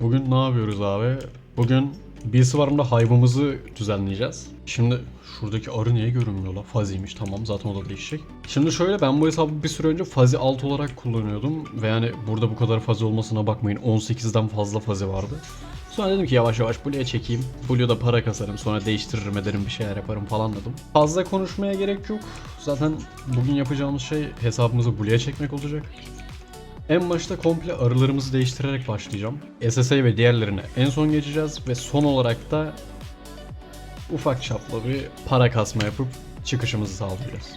Bugün ne yapıyoruz abi? Bugün birisi varımda hayvamızı düzenleyeceğiz. Şimdi şuradaki arı niye görünmüyor la? Faziymiş tamam zaten o da değişecek. Şimdi şöyle ben bu hesabı bir süre önce fazi alt olarak kullanıyordum. Ve yani burada bu kadar fazi olmasına bakmayın 18'den fazla fazi vardı. Sonra dedim ki yavaş yavaş Blue'ya çekeyim. Blue'da para kasarım sonra değiştiririm ederim bir şeyler yaparım falan dedim. Fazla konuşmaya gerek yok. Zaten bugün yapacağımız şey hesabımızı Blue'ya çekmek olacak. En başta komple arılarımızı değiştirerek başlayacağım. SSA ve diğerlerine en son geçeceğiz ve son olarak da ufak çaplı bir para kasma yapıp çıkışımızı sağlayacağız.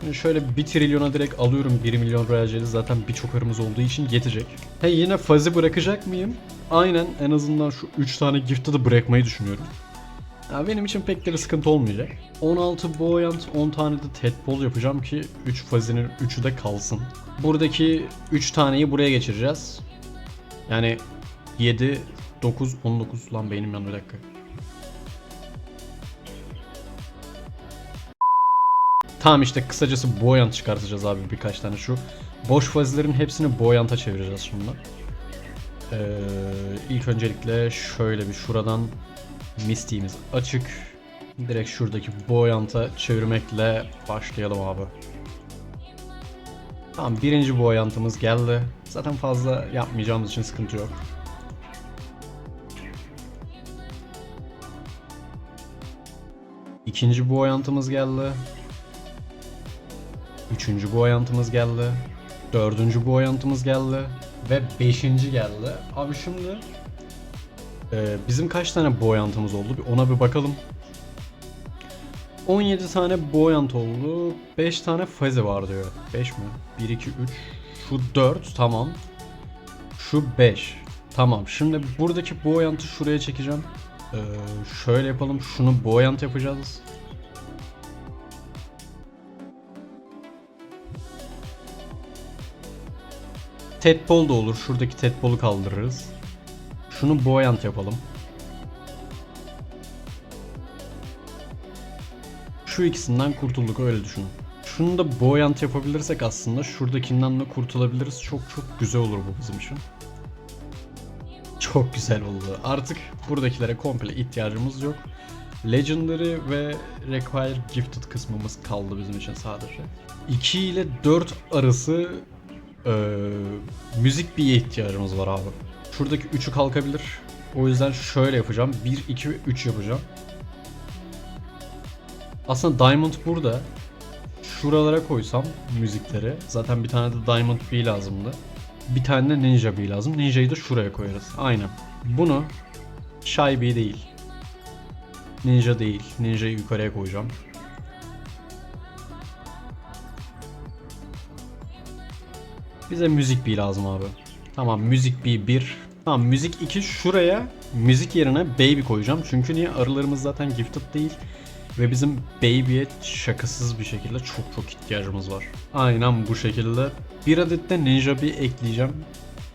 Şimdi şöyle 1 trilyona direkt alıyorum 1 milyon royal jeli zaten birçok arımız olduğu için yetecek. He yine fazı bırakacak mıyım? Aynen en azından şu 3 tane gift'ı da bırakmayı düşünüyorum. Ya benim için pek de bir sıkıntı olmayacak. 16 Buoyant, 10 tane de Tadpole yapacağım ki 3 fazinin 3'ü de kalsın. Buradaki 3 taneyi buraya geçireceğiz. Yani 7, 9, 19 lan beynim yandı bir dakika. Tamam işte kısacası Buoyant çıkartacağız abi birkaç tane şu. Boş fazilerin hepsini Buoyant'a çevireceğiz şimdi. Ee, ilk öncelikle şöyle bir şuradan Misty'miz açık. Direkt şuradaki Buoyant'a çevirmekle başlayalım abi. Tamam birinci Buoyant'ımız geldi. Zaten fazla yapmayacağımız için sıkıntı yok. İkinci Buoyant'ımız geldi. Üçüncü Buoyant'ımız geldi. Dördüncü Buoyant'ımız geldi. Ve beşinci geldi. Abi şimdi ee, bizim kaç tane boyantımız oldu? Bir ona bir bakalım. 17 tane boyant oldu. 5 tane faze var diyor. 5 mi? 1, 2, 3. Şu 4 tamam. Şu 5. Tamam. Şimdi buradaki boyantı şuraya çekeceğim. Ee, şöyle yapalım. Şunu boyant yapacağız. Tadpole da olur. Şuradaki Tadpole'u kaldırırız. Şunu boyant yapalım. Şu ikisinden kurtulduk öyle düşünün. Şunu da boyant yapabilirsek aslında şuradakinden de kurtulabiliriz. Çok çok güzel olur bu bizim için. Çok güzel oldu. Artık buradakilere komple ihtiyacımız yok. Legendary ve Require Gifted kısmımız kaldı bizim için sadece. 2 ile 4 arası eee, müzik bir ihtiyacımız var abi. Şuradaki 3'ü kalkabilir. O yüzden şöyle yapacağım. 1, 2 ve 3 yapacağım. Aslında Diamond burada. Şuralara koysam müzikleri. Zaten bir tane de Diamond B lazımdı. Bir tane de Ninja B lazım. Ninja'yı da şuraya koyarız. Aynen. Bunu Shy B değil. Ninja değil. Ninja'yı yukarıya koyacağım. Bize müzik B lazım abi. Tamam müzik B 1. Tamam müzik 2 şuraya müzik yerine baby koyacağım. Çünkü niye arılarımız zaten gifted değil. Ve bizim baby'e şakasız bir şekilde çok çok ihtiyacımız var. Aynen bu şekilde. Bir adet de ninja bir ekleyeceğim.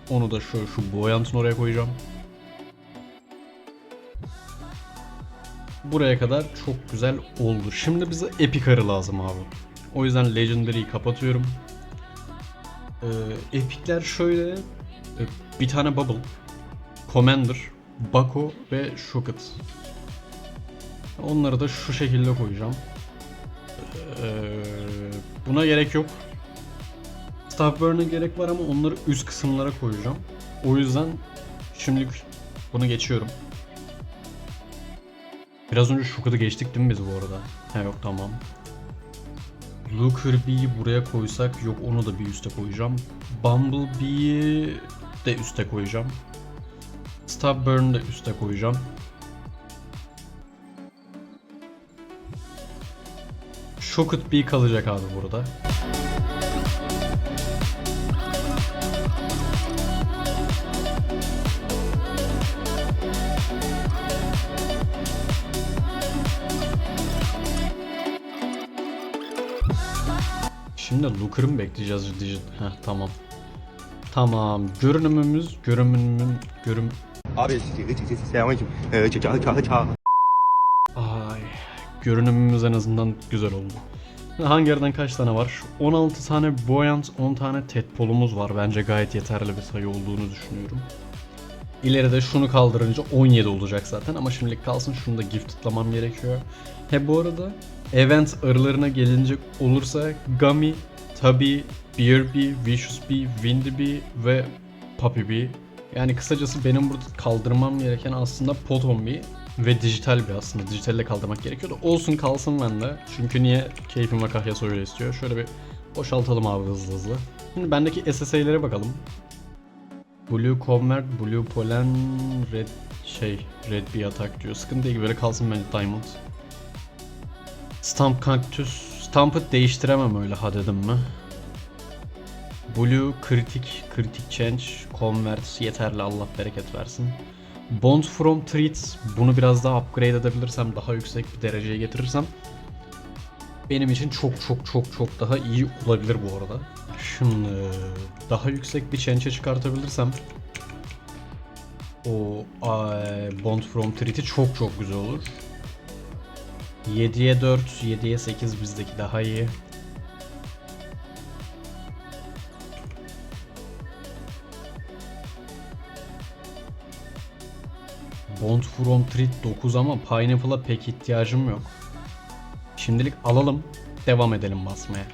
Onu da şu, şu boyantın oraya koyacağım. Buraya kadar çok güzel oldu. Şimdi bize epic arı lazım abi. O yüzden legendary'yi kapatıyorum. Ee, epikler şöyle e, bir tane Bubble, Commander, Bako ve Shocket. Onları da şu şekilde koyacağım. Ee, buna gerek yok. Staffburn'a gerek var ama onları üst kısımlara koyacağım. O yüzden şimdilik bunu geçiyorum. Biraz önce Shocket'ı geçtik değil mi biz bu arada? Ha yok tamam. Looker Bee'yi buraya koysak yok onu da bir üste koyacağım. Bumblebee'yi de üste koyacağım. Stubborn'ı da üste koyacağım. Shocket Bee kalacak abi burada. Şimdi Looker'ı mı bekleyeceğiz ciddi? Heh tamam. Tamam. Görünümümüz, görünümün, görüm... Abi selamünaleyküm. Görünümümüz en azından güzel oldu. Hanger'den kaç tane var? 16 tane Buoyant, 10 tane Tadpole'umuz var. Bence gayet yeterli bir sayı olduğunu düşünüyorum. İleride şunu kaldırınca 17 olacak zaten ama şimdilik kalsın şunu da gift tıklamam gerekiyor. He bu arada event arılarına gelince olursa Gummy, Tubby, BRB, Vicious Bee, Windy ve Puppy Bee. Yani kısacası benim burada kaldırmam gereken aslında Potom Bee ve dijital bir aslında. Dijitalle kaldırmak gerekiyordu. Olsun kalsın bende. Çünkü niye keyfim ve kahyası öyle istiyor. Şöyle bir boşaltalım abi hızlı hızlı. Şimdi bendeki SSA'lere bakalım. Blue Convert, Blue Pollen, Red şey, Red bir atak diyor. Sıkıntı değil böyle kalsın bence Diamond. Stamp Cactus, Stamp'ı değiştiremem öyle ha dedim mi? Blue kritik, kritik change, convert yeterli Allah bereket versin. Bond from Treats bunu biraz daha upgrade edebilirsem daha yüksek bir dereceye getirirsem benim için çok çok çok çok daha iyi olabilir bu arada. Şimdi daha yüksek bir change'e çıkartabilirsem o ay, Bond from Treat'i çok çok güzel olur. 7'ye 4, 7'ye 8 bizdeki daha iyi. Bond from Treat 9 ama Pineapple'a pek ihtiyacım yok. Şimdilik alalım, devam edelim basmaya.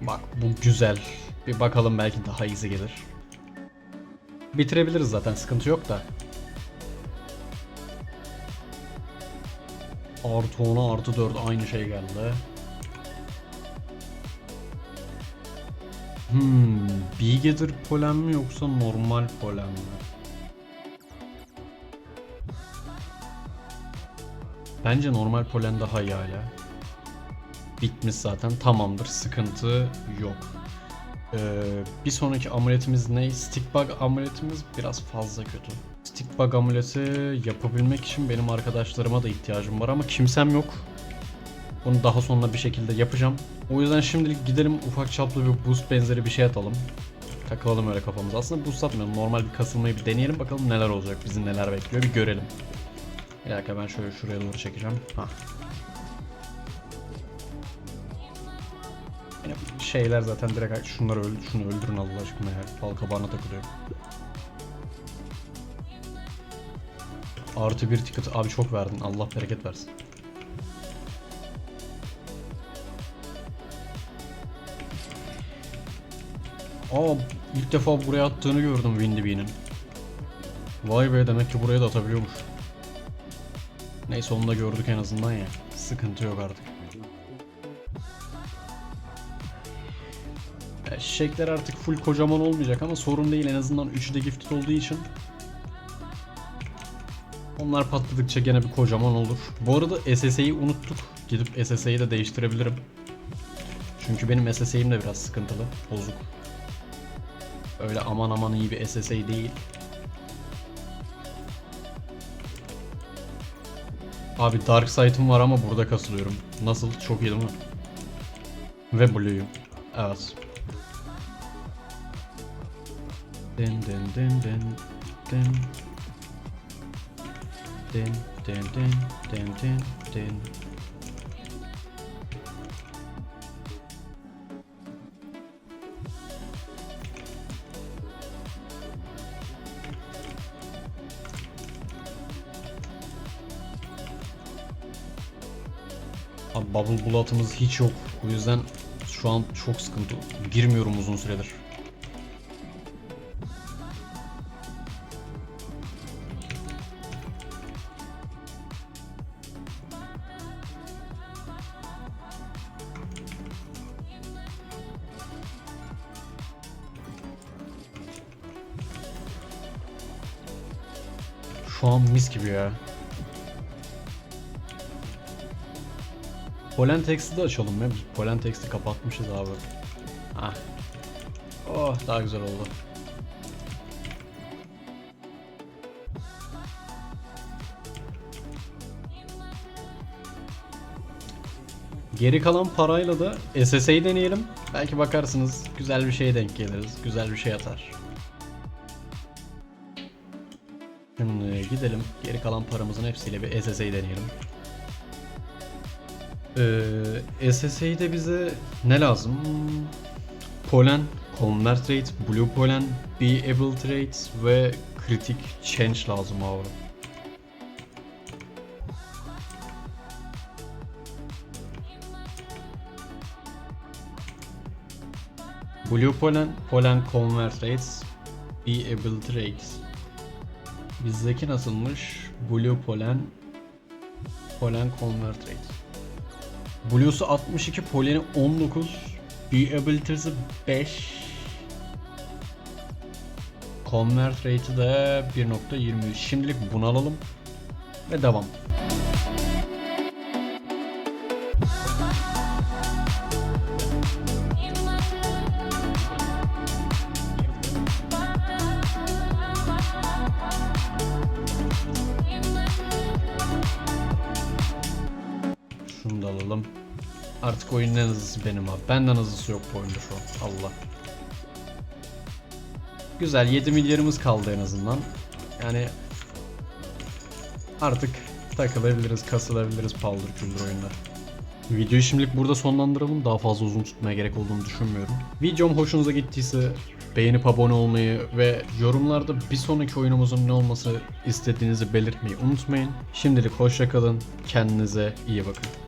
Bak bu güzel. Bir bakalım belki daha iyisi gelir. Bitirebiliriz zaten sıkıntı yok da. Artı 10'a artı 4 aynı şey geldi. Hmm, Bigedir polen mi yoksa normal polen mi? Bence normal polen daha iyi hala. Bitmiş zaten tamamdır sıkıntı yok. Ee, bir sonraki amuletimiz ne? Stickbug amuletimiz biraz fazla kötü. Stickbug amuleti yapabilmek için benim arkadaşlarıma da ihtiyacım var ama kimsem yok. Bunu daha sonra bir şekilde yapacağım. O yüzden şimdilik gidelim ufak çaplı bir boost benzeri bir şey atalım. Takılalım öyle kafamıza. Aslında boost atmayalım. Normal bir kasılmayı bir deneyelim bakalım neler olacak. Bizi neler bekliyor bir görelim. Bir dakika ben şöyle şuraya doğru çekeceğim. Hah. Yine şeyler zaten direkt şunları öldür, şunu öldürün Allah aşkına ya. Bal kabağına takılıyor. Artı bir ticket abi çok verdin. Allah bereket versin. Aa ilk defa buraya attığını gördüm Windy. Vay be demek ki buraya da atabiliyormuş. Neyse onu da gördük en azından ya. Sıkıntı yok artık. Ya, Şişekler artık full kocaman olmayacak ama sorun değil en azından üçü de gifted olduğu için. Onlar patladıkça gene bir kocaman olur. Bu arada SSA'yı unuttuk. Gidip SSA'yı da değiştirebilirim. Çünkü benim SSA'im de biraz sıkıntılı, bozuk. Öyle aman aman iyi bir SSA değil. Abi Dark Side'ım var ama burada kasılıyorum. Nasıl? Çok iyi değil mi? Ve Blue'yum. Evet. Den den den den den Den den den den den den Abi bubble bullet'ımız hiç yok. O yüzden şu an çok sıkıntı. Girmiyorum uzun süredir. Şu an mis gibi ya. Polen Text'i de açalım ya. Biz Polen Text'i kapatmışız abi. Ah. Oh daha güzel oldu. Geri kalan parayla da SSA'yı deneyelim. Belki bakarsınız güzel bir şeye denk geliriz. Güzel bir şey atar. Şimdi gidelim. Geri kalan paramızın hepsiyle bir SSA'yı deneyelim. Ee, SSA'de bize ne lazım? Polen, Convert Rate, Blue Polen, Be Able Rate ve Critic Change lazım abi. Blue Pollen, Pollen Convert Rates, Be Able Rates. Bizdeki nasılmış? Blue Pollen, Pollen Convert Rate. Blue'su 62, Pollen'i 19, Be Ability'si 5, Convert Rate'i de 1.23. Şimdilik bunu alalım ve devam. Artık oyunun en hızlısı benim abi. Benden hızlısı yok bu oyunda şu an. Allah. Güzel 7 milyarımız kaldı en azından. Yani artık takılabiliriz, kasılabiliriz paldır küldür oyunda. Videoyu şimdilik burada sonlandıralım. Daha fazla uzun tutmaya gerek olduğunu düşünmüyorum. Videom hoşunuza gittiyse beğenip abone olmayı ve yorumlarda bir sonraki oyunumuzun ne olması istediğinizi belirtmeyi unutmayın. Şimdilik hoşça kalın. Kendinize iyi bakın.